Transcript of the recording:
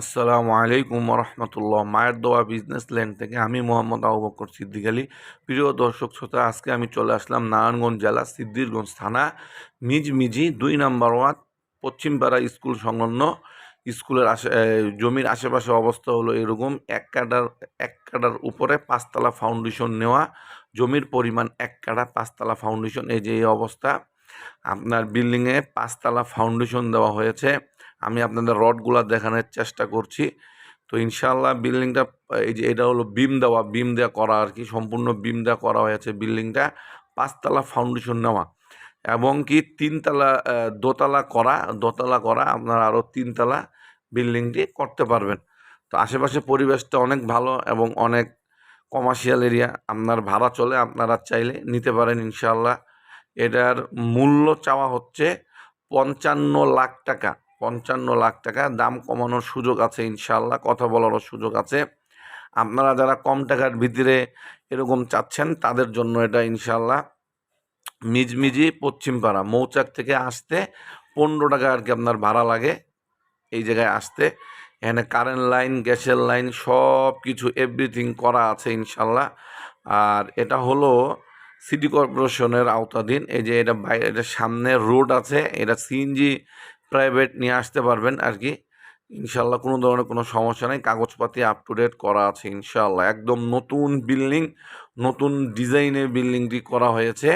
আসসালামু আলাইকুম রহমতুল্লাহ মায়ের দোয়া বিজনেস ল্যান্ড থেকে আমি মোহাম্মদ আবু বকর সিদ্দিক আলী। প্রিয় দর্শক শ্রোতা, আজকে আমি চলে আসলাম নারায়ণগঞ্জ জেলা সিদ্দিরগঞ্জ থানা, মিজমিজি, দুই নাম্বার ওয়ার্ড, পশ্চিমপাড়া স্কুল সংলগ্ন। স্কুলের আশে জমির আশেপাশে অবস্থা হলো এরকম, এক কাটার এক কাটার উপরে পাঁচতলা ফাউন্ডেশন নেওয়া, জমির পরিমাণ এক কাটা পাঁচতলা ফাউন্ডেশন এই যে এই অবস্থা। আপনার বিল্ডিংয়ে পাঁচতলা ফাউন্ডেশন দেওয়া হয়েছে। আমি আপনাদের রডগুলো দেখানোর চেষ্টা করছি। তো ইনশাল্লাহ বিল্ডিংটা, এই যে এটা হলো বিম দেওয়া বিম দেওয়া করা আর কি, সম্পূর্ণ বিম দেওয়া করা হয়েছে বিল্ডিংটা, পাঁচতলা ফাউন্ডেশন নেওয়া এবং কি তিনতলা দোতলা করা দোতলা করা, আপনারা আরও তিনতলা বিল্ডিংটি করতে পারবেন। তো আশেপাশে পরিবেশটা অনেক ভালো এবং অনেক কমার্শিয়াল এরিয়া আপনার ভাড়া চলে, আপনারা চাইলে নিতে পারেন ইনশাল্লাহ এটার মূল্য চাওয়া হচ্ছে পঞ্চান্ন লাখ টাকা। পঞ্চান্ন লাখ টাকা। দাম কমানোর সুযোগ আছে ইনশাল্লাহ কথা বলারও সুযোগ আছে। আপনারা যারা কম টাকার ভিতরে এরকম চাচ্ছেন, তাদের জন্য এটা ইনশাল্লাহ মিজমিজি পশ্চিমপাড়া, মৌচাক থেকে আসতে পনেরো টাকা আর কি আপনার ভাড়া লাগে। এই জায়গায় আসতে, এখানে কারেন্ট লাইন গ্যাসের লাইন সব কিছু এভরিথিং করা আছে ইনশাল্লাহ আর এটা হলো সিটি কর্পোরেশনের আওতাধীন। এই যে এটা বাইরে, এটা সামনে রোড আছে, এটা সিএনজি প্রাইভেট নিয়ে আসতে পারবেন আর কি ইনশাল্লাহ কোনো ধরনের কোনো সমস্যা নেই। কাগজপাতি আপ টু ডেট করা আছে ইনশাল্লাহ। একদম নতুন বিল্ডিং নতুন ডিজাইনের বিল্ডিংটি করা হয়েছে।